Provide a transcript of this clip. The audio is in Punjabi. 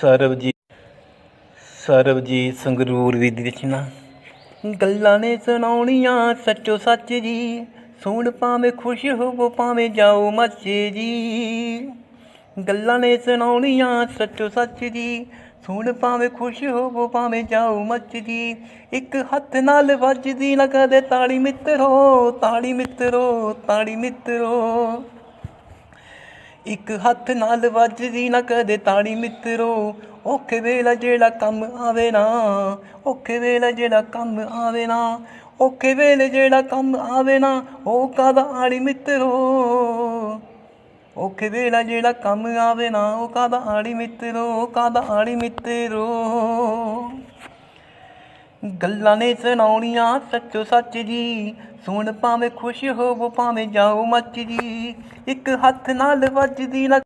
ਸਰਬਜੀਤ ਸਰਬਜੀਤ ਸੰਗਰੂਰ ਦੀ ਰਚਨਾ ਗੱਲਾਂ ਨੇ ਸੁਣਾਉਣੀਆਂ ਸੱਚੋ ਸੱਚ ਜੀ। ਸੁਣ ਭਾਵੇਂ ਖੁਸ਼ ਹੋਵੋ, ਭਾਵੇਂ ਜਾਓ ਮੱਚੇ ਜੀ। ਗੱਲਾਂ ਨੇ ਸੁਣਾਉਣੀਆਂ ਸੱਚੋ ਸੱਚ ਜੀ। ਸੁਣ ਭਾਵੇਂ ਖੁਸ਼ ਹੋਵੋ, ਭਾਵੇਂ ਜਾਓ ਮੱਚ ਜੀ। ਇੱਕ ਹੱਥ ਨਾਲ ਵੱਜਦੀ ਨਾ ਕਦੇ ਤਾੜੀ ਮਿੱਤਰੋ ਤਾੜੀ ਮਿੱਤਰੋ ਤਾੜੀ ਮਿੱਤਰੋ। ਇੱਕ ਹੱਥ ਨਾਲ ਵੱਜਦੀ ਨਾ ਕਦੇ ਤਾੜੀ ਮਿੱਤਰੋ। ਔਖੇ ਵੇਲਾ ਜਿਹੜਾ ਕੰਮ ਆਵੇ ਨਾ, ਔਖੇ ਵੇਲਾ ਜਿਹੜਾ ਕੰਮ ਆਵੇ ਨਾ, ਔਖੇ ਵੇਲੇ ਜਿਹੜਾ ਕੰਮ ਆਵੇ ਨਾ, ਉਹ ਕਾਦਾ ਆੜੀ ਮਿੱਤਰੋ? ਔਖੇ ਵੇਲਾ ਜਿਹੜਾ ਕੰਮ ਆਵੇ ਨਾ, ਉਹ ਕਾਦਾ ਆੜੀ ਮਿੱਤਰੋ? ਉਹ ਕਾਦਾ ਆੜੀ ਮਿੱਤਰੋ? ਗੱਲਾਂ ਨੇ ਸੁਣਾਉਣੀਆਂ ਸੱਚੋ ਸੱਚ ਜੀ। ਸੁਣ ਭਾਵੇਂ ਖੁਸ਼ ਹੋਵੋ, ਭਾਵੇਂ ਜਾਓ ਮੱਚ ਜੀ। ਇੱਕ ਹੱਥ ਨਾਲ ਵੱਜਦੀ ਨਾ